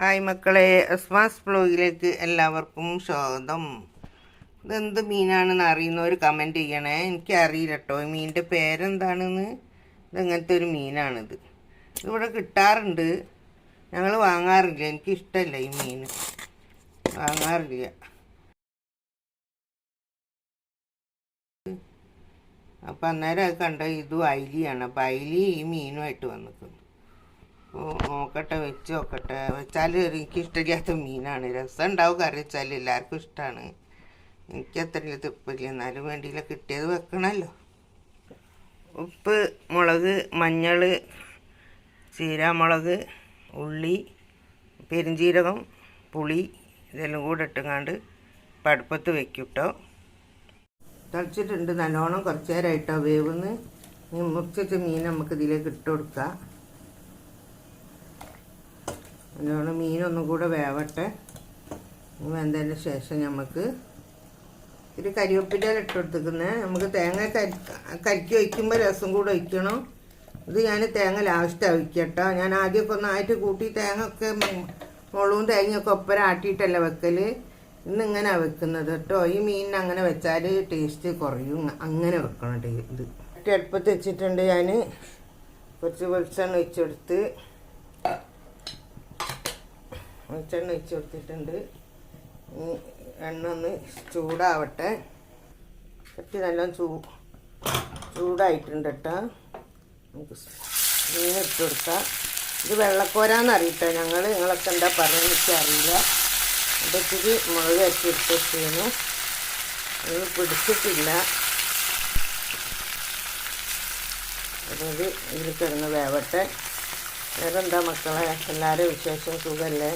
Hi മക്കളെ അസ്മാസ് ബ്ലോഗിലേക്ക് എല്ലാവർക്കും സ്വാഗതം. ഇതെന്ത് മീനാണെന്ന് അറിയുന്നവർ കമന്റ് ചെയ്യണേ. എനിക്ക് അറിയില്ല കേട്ടോ ഈ മീനിന്റെ പേരെന്താണെന്ന്? ഇതങ്ങനത്തെ ഒരു മീനാണിത്. ഇവിടെ കിട്ടാറുണ്ട്. ഞങ്ങൾ വാങ്ങാറില്ല. എനിക്ക് ഇഷ്ടമല്ല ഈ മീൻ. വാങ്ങാറില്ല. അപ്പം അന്നേരം അത് കണ്ട ഇതും അയിലിയാണ്. അപ്പം അയിലി ഈ മീനുമായിട്ട് വന്നിട്ടുണ്ട് നോക്കട്ടെ വെച്ച് നോക്കട്ടെ. വെച്ചാൽ എനിക്ക് ഇഷ്ടമില്ലാത്ത മീനാണ്. രസം ഉണ്ടാവും കറി വെച്ചാൽ എല്ലാവർക്കും ഇഷ്ടമാണ് എനിക്ക് അത്ര തിപ്പില്ല എന്നാലും വേണ്ടിയില്ല. കിട്ടിയത് വെക്കണമല്ലോ. ഉപ്പ് മുളക് മഞ്ഞൾ ചീരാമുളക് ഉള്ളി പെരിഞ്ചീരകം പുളി ഇതെല്ലാം കൂടെ ഇട്ടുങ്ങാണ്ട് പടുപ്പത്ത് വെക്കും കേട്ടോ തളിച്ചിട്ടുണ്ട്. നല്ലോണം കുറച്ച് നേരമായിട്ടോ വേവുന്ന്. മുറിച്ചിട്ട് മീൻ നമുക്ക് ഇതിലേക്ക് ഇട്ട് കൊടുക്കാം. നല്ലോണം മീനൊന്നും കൂടെ വേവട്ടെ. വെന്തതിന് ശേഷം നമുക്ക് ഒരു കരിവേപ്പിന്റെ ഇട്ട് കൊടുത്തേക്കുന്നത് നമുക്ക് തേങ്ങ കരി കരിക്ക് ഒഴിക്കുമ്പോൾ രസം കൂടെ ഒഴിക്കണം. ഇത് ഞാൻ തേങ്ങ ലാസ്റ്റ് ഒഴിക്കട്ടോ. ഞാൻ ആദ്യമൊക്കെ ഒന്നായിട്ട് കൂട്ടി തേങ്ങ ഒക്കെ മുളകും തേങ്ങയൊക്കെ ഒപ്പരം ആട്ടിയിട്ടല്ല വെക്കൽ ഇന്ന് ഇങ്ങനെ വെക്കുന്നത് കേട്ടോ ഈ മീനിന് അങ്ങനെ വെച്ചാൽ ടേസ്റ്റ് കുറയും. അങ്ങനെ വെക്കണം ഇത്. അടുപ്പത്ത് വെച്ചിട്ടുണ്ട് ഞാൻ കുറച്ച് വെളിച്ചെണ്ണ ഒഴിച്ചെടുത്ത്. വെളിച്ചെണ്ണ ഒഴിച്ചു കൊടുത്തിട്ടുണ്ട്. എണ്ണ ഒന്ന് ചൂടാവട്ടെ. കുറച്ച് നല്ലോണം ചൂ ചൂടായിട്ടുണ്ട് കേട്ടോ നമുക്ക് മീൻ ഇട്ട് കൊടുക്കാം. ഇത് വെള്ളക്കോരാന്ന് അറിയട്ടെ ഞങ്ങൾ നിങ്ങളൊക്കെ എന്താ പറയുന്നത് എനിക്ക് അറിയില്ല. ഇച്ചിരി മുളക് വെച്ചിട്ട് ചെയ്യുന്നു അത് പിടിച്ചിട്ടില്ല. അതായത് ഇതിൽ കിടന്ന് വേവട്ടെ. വേറെന്താ മക്കളെ? എല്ലാവരും വിശേഷം സുഖമല്ലേ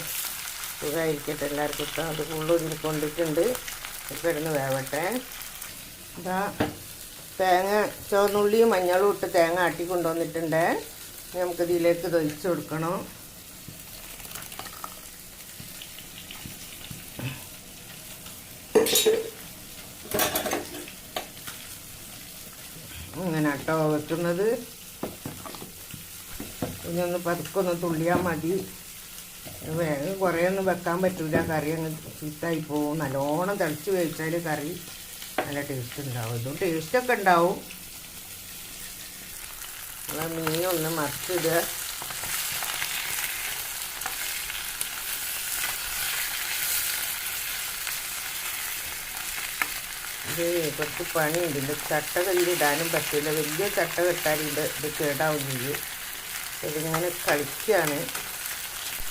സുഖമായിരിക്കട്ടെ എല്ലാവർക്കും. ഇഷ്ടം അത് ഫുള്ളും ഇതിൽ കൊണ്ടിട്ടുണ്ട്. കിടന്ന് വേവട്ടെ. ഇതാ തേങ്ങ ചുവന്നുള്ളിയും മഞ്ഞളും ഇട്ട് തേങ്ങ ആട്ടി കൊണ്ടുവന്നിട്ടുണ്ട്. നമുക്ക് ഇതിലേക്ക് തൊഴിച്ച് കൊടുക്കണം. ഇങ്ങനെ കേട്ടോ വെക്കുന്നത്. ഇനി ഒന്ന് പതുക്കൊന്ന് തുള്ളിയാൽ മതി. വേഗം കുറേ ഒന്നും വെക്കാൻ പറ്റില്ല കറി അങ്ങ് ചീത്തായി പോവും. നല്ലോണം തിളച്ച് വേവിച്ചാൽ കറി നല്ല ടേസ്റ്റ് ഉണ്ടാവും. ഇതും ടേസ്റ്റൊക്കെ ഉണ്ടാവും. നമ്മൾ മീനൊന്ന് മറിച്ചിടുക. ഇത് കുറച്ച് പണിയുണ്ട്. ഇത് ചട്ട കല്ലിടാനും പറ്റില്ല വലിയ ചട്ട കെട്ടാൽ ഇത് ഇത് കേടാവും ഇതിങ്ങനെ കളിക്കുകയാണ്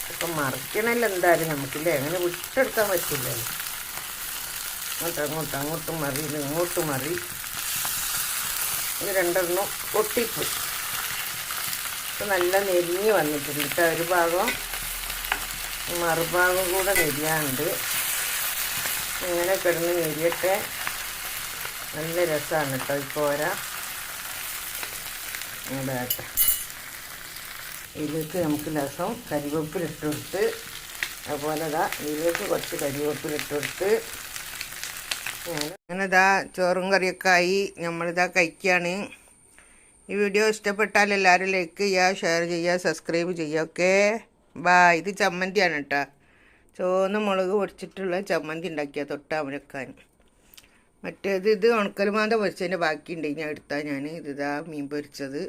ഇപ്പം മറിക്കണല്ലോ എന്തായാലും നമുക്കില്ലേ? അങ്ങനെ വിട്ടെടുക്കാൻ പറ്റില്ലല്ലോ. അങ്ങോട്ട് അങ്ങോട്ട് അങ്ങോട്ട് മറി ഇങ്ങോട്ടും മറി. ഇത് രണ്ടെണ്ണം ഒട്ടിപ്പോയി. ഇപ്പം നല്ല നെരിഞ്ഞ് വന്നിട്ടുണ്ട് കേട്ടോ ഒരു ഭാഗം. മറുഭാഗം കൂടെ നെരിയാണ്ട് ഇങ്ങനെ കിടന്ന് നെരിയട്ടെ. നല്ല രസമാണ് കേട്ടോ കോര ഇടാട്ടെ ഇതിലേക്ക് നമുക്ക് രസം കരിവേപ്പിലിട്ടെടുത്ത് അതുപോലെ ഇതാ ഇതിലേക്ക് കുറച്ച് കരിവേപ്പിലിട്ടെടുത്ത് അങ്ങനെ ഇതാ ചോറും കറിയൊക്കെ ആയി നമ്മളിതാ കഴിക്കുകയാണ് ഈ വീഡിയോ ഇഷ്ടപ്പെട്ടാൽ എല്ലാവരും ലൈക്ക് ചെയ്യുക ഷെയർ ചെയ്യുക സബ്സ്ക്രൈബ് ചെയ്യുക ഓക്കെ ബാ ഇത് ചമ്മന്തിയാണ് കേട്ടോ ചുവന്ന മുളക് പൊടിച്ചിട്ടുള്ള ചമ്മന്തി ഉണ്ടാക്കിയ തൊട്ടാമരക്കാൻ. മറ്റേത് ഇത് ഉണക്കൽ മാന്ത പൊരിച്ചതിന്റെ ബാക്കിയുണ്ട്. ഞാൻ എടുത്താൽ ഞാൻ ഇതാ മീൻ പൊരിച്ചത്.